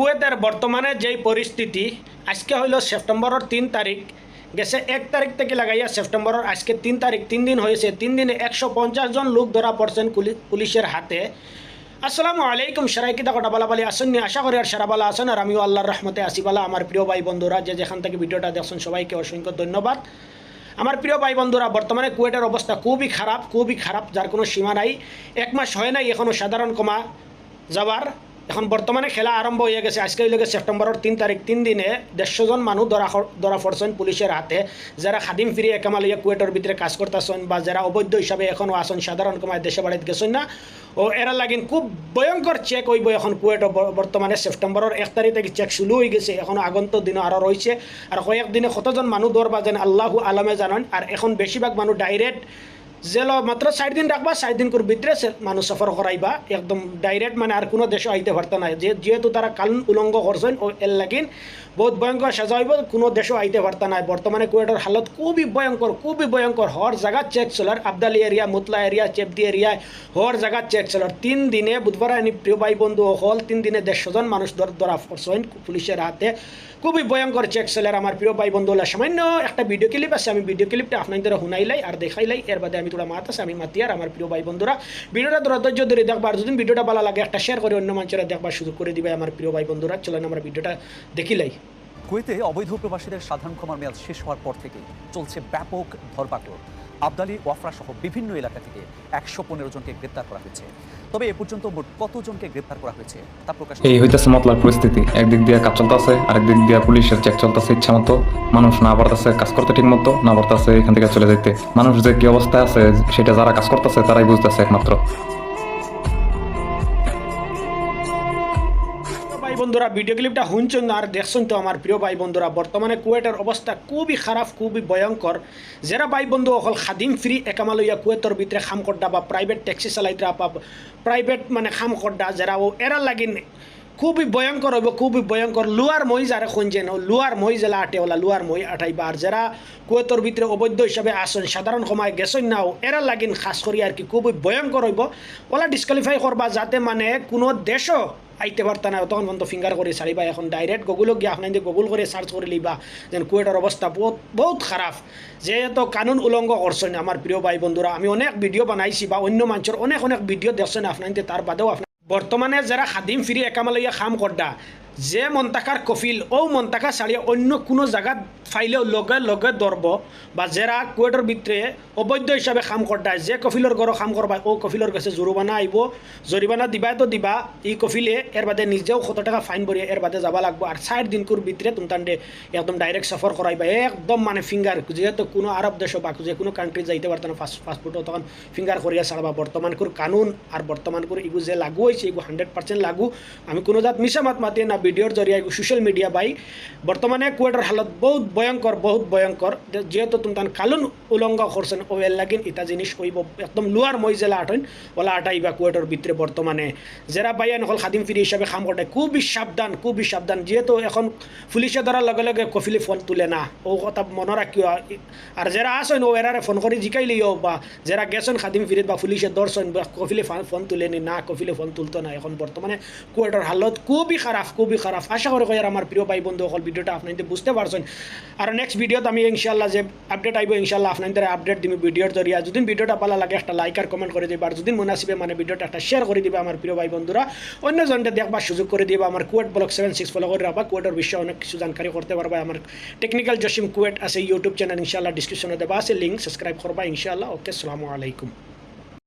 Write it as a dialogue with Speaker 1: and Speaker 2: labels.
Speaker 1: কুয়েতের বর্তমানে যেই পরিস্থিতি, আজকে হইল সেপ্টেম্বরের তিন তারিখ। গেছে এক তারিখ থেকে লাগাইয়া সেপ্টেম্বরের আজকে তিন তারিখ, তিন দিন হয়েছে। তিন দিনে একশো পঞ্চাশ জন লোক ধরা পড়ছেন পুলিশের হাতে। আসসালামু আলাইকুম সারাইকিতা কটা বালা বালি আসেননি? আশা করি আর সারা বালা আসেন আর আমিও আল্লাহর রহমতে আসিবালা আমার প্রিয় ভাই বন্ধুরা, যে যেখান থেকে ভিডিওটা দেখছেন সবাইকে অসংখ্য ধন্যবাদ। আমার প্রিয় ভাই বন্ধুরা, বর্তমানে কুয়েটের অবস্থা খুবই খারাপ খুবই খারাপ, যার কোনো সীমা নাই। এক মাস হয় নাই এখনও সাধারণ কমা যাওয়ার। এখন বর্তমানে খেলা আরম্ভ হয়ে গেছে। আজকে হইলে সেপ্টেম্বরের তিন তারিখ তিন দিনে দেড়শো জন মানুষ ধরা ধরা পড়ছেন পুলিশের হাতে যারা খাদিম ফিরি একামালিয়া কুয়েটের ভিতরে কাজ করতেছেন বা যারা অবৈধ হিসাবে এখনও আসন সাধারণ কমায় দেশে বাড়িতে গেছেন না। ও এরা লাগিন খুব ভয়ঙ্কর চেক হইব এখন কুয়েট বর্তমানে সেপ্টেম্বরের এক তারিখ থেকে চেক শুরু হয়ে গেছে। এখন আগন্ত দিন আরও রয়েছে আর কয়েকদিনে কতজন মানুষ ধরবা যেন আল্লাহু আলমে জানান। আর এখন বেশিরভাগ মানুষ ডাইরেক্ট জেল মাত্র চার দিন রাখবা চার দিন করে ভিতরে মানুষ সফর করাইবা একদম ডাইরেক্ট মানে আর কোনো দেশে আইতে পারতো না যেহেতু তারা কানুন উলঙ্গ করছেন এর লাগিন বহুত ভয়ঙ্কর সাজা হইব, কোনো দেশও আইতে পারতো না বর্তমানে কুয়েটের হালত খুবই ভয়ঙ্কর খুবই ভয়ঙ্কর হর জায়গা চেক চলার আবদালি এরিয়া মুতলা এরিয়া চেপদি এরিয়ায় হর জায়গা চেক চলার তিন দিনে বুধবার আনি প্রিয় ভাই বন্ধু হল তিন দিনে দেড়শো জন মানুষ ধর পড়ছেন পুলিশের হাতে খুবই ভয়ঙ্কর চেক চলার আমার প্রিয় ভাই বন্ধু হলো সামান্য একটা ভিডিও ক্লিপ আছে, আমি ভিডিও ক্লিপটা আপনাদের শুনাইলাই আর দেখাইলাই এর বাদে আমি তোরা মাত আছে আমি মাতি আর আমার প্রিয় ভাই বন্ধুরা। ভিডিওটা ধরা ধৈর্য ধরে দেখবার যদি ভিডিওটা ভালো লাগে একটা শেয়ার করে অন্য মানুষেরা দেখবার সুযোগ করে দিবে আমার প্রিয় ভাই বন্ধুরা। চলেন আমরা ভিডিওটা দেখিলাই
Speaker 2: কুয়েতে অবৈধ প্রবাসীদের সাধারণ ক্ষমার মেয়াদ শেষ হওয়ার পর থেকেই চলছে ব্যাপক ধরপাকড়। আবদালি ওয়াফরা সহ বিভিন্ন এলাকা থেকে একশো পনেরো জনকে গ্রেপ্তার করা হয়েছে। তবে এ পর্যন্ত মোট কতজনকে গ্রেপ্তার করা হয়েছে তা প্রকাশ
Speaker 3: এই হইতেছে মতলার পরিস্থিতি। একদিক দিয়ে কাজ চলতেছে আরেক দিক দিয়ে পুলিশের চেক চলতেছে ইচ্ছা মতো। মানুষ না পারতেছে কাজ করতে ঠিক মতো, না পারতেছে এখান থেকে চলে যেতে মানুষ যে কি অবস্থায় আছে, সেটা যারা কাজ করতেছে, তারাই বুঝতেছে একমাত্র।
Speaker 1: ভাই বন্ধুরা ভিডিও ক্লিপটা শুনছেন আর দেখছেন তো আমার প্রিয় ভাই বন্ধুরা, বর্তমানে কুয়েটের অবস্থা খুবই খারাপ, খুবই ভয়ঙ্কর। যারা ভাই বন্ধু অকল খাদিম ফ্রি একামালইয়া কুয়েতর ভিতরে খাম করডা বা প্রাইভেট ট্যাক্সি চালাইতরা বা প্রাইভেট মানে খাম করডা যারা ও এরা লাগিন খুবই ভয়ঙ্কর হইব, খুবই ভয়ঙ্কর। লুয়ার মই যারা খুঁজছেন লুয়ার মই জেলা আটে ওলা লুয়ার মই আটাইবা। আর যারা কুয়েতর ভিতরে অবৈধ হিসাবে আসেন সাধারণ সময় গেছেন নাও এরা লাগিন খাস করি আর কি খুবই ভয়ঙ্কর হইব। ওলা ডিসকালিফাই করবা যাতে মানে কোনো দেশও আইতে পারতা না, তখন পর্যন্ত ফিঙ্গার করে ছাড়িবা। এখন ডাইরেক্ট গুগলও গিয়ে আপনার গুগল করে সার্চ করে লিবা, যেন কুয়েটার অবস্থা বহুত বহুত খারাপ। যেহেতু কানুন উলঙ্গ করছেন আমার প্রিয় ভাই বন্ধুরা, আমি অনেক ভিডিও বানাইছি বা অন্য মানুষের অনেক অনেক ভিডিও দেখছেন আপনার তার বাদেও আপনার বর্তমানে যারা খাদিম ফিরি একামালইয়া খাম করডা যে মন্তাকার কফিল ও মন্তাকা ছাড়িয়ে অন্য কোনো জায়গাত ফাইলেও লগে লগে ধরব বা যারা কুয়েটের ভিতরে অবৈধ হিসাবে কাম করডা যে কফিলর ঘর কাম করবা ও কফিলর কাছে জরিমানা আইব জরিমানা দিবাই তো দিবা এই কফিলে এর বাদে নিজেও কত টাকা ফাইন ভরিয়ে এর বাদে যাবা লাগবো। আর চার দিনকুর ভিতরে তুমতান্ডে একদম ডাইরেক্ট সফর করাইবা একদম মানে ফিঙ্গার যেহেতু কোনো আরব দেশ বা যে কোনো কান্ট্রি যাইতে পারতো না পাসপোর্টও তখন ফিঙ্গার করিয়া ছাড়বা বর্তমান করে কানুন আর বর্তমান করে এগু যে লাগু হয়েছে এগু হান্ড্রেড পার্সেন্ট লাগু। আমি কোনো জাত মিশা মাত মাতিয়ে না ভিডিওর এগু সোশ্যাল মিডিয়া বাই বর্তমানে কুয়েটার হালত বহুত ভয়ঙ্কর বহুত ভয়ঙ্কর যে- যেহেতু তুমি তান কানুন উলঙ্গ করছেন ও এর লাগিন ইটা জিনিস হইব একদম লুয়ার মই জেলা আটইন ওলা আটাইবা কুয়েটার ভিতরে বর্তমানে যারা বাইয়া নকল খাদিম ফিরি হিসাবে কাম করে খুবই সাবধান খুবই সাবধান যেহেতু এখন পুলিশে ধরার লগে লগে কফিলি ফোন তুলে না। ও কথা মনে রাখিও আর যারা আসেন ও এরারে ফোন করে জিকাইলিও বা যারা গেছেন খাদিম ফিরিত বা পুলিশে ধরছেন বা কফিলে ফোন তুলেনি না কফিলে ফোন তুলতো না। এখন বর্তমানে কুয়েটার হালত খুবই খারাপ খুবই খারাপ। আশা করে কই আর আমার প্রিয় ভাই বন্ধু সকল ভিডিওটা আপনাদের বুঝতে পারছেন। আর নেক্সট ভিডিওতে আমি ইনশাল্লাহ যে আপডেট আইব ইনশাল্লাহ আপনাদের আপডেট দিবি ভিডিওর জরিয়া। যদি ভিডিওটা ভালো লাগে, একটা লাইক আর কমেন্ট করে দিবা। আর যদি মনে আসবে মানে ভিডিওটা একটা শেয়ার করে দিবে আমার প্রিয় ভাই বন্ধুরা। অন্য জনটা দেখবার সুযোগ করে দিবা। আমার KUET block seven six follow করে রাখবা। কুয়েটের বিষয়ে অনেক কিছু জানকারি করতে পারবা। আমার টেকনিক্যাল জসিম কুয়েট আছে ইউটিউব চ্যানেল ইনশাল্লাহ ডিসক্রিপশনে দেওয়া আছে। লিঙ্ক সাবস্ক্রাইব করবা ইনশাল্লাহ ওকে আসসালামু আলাইকুম।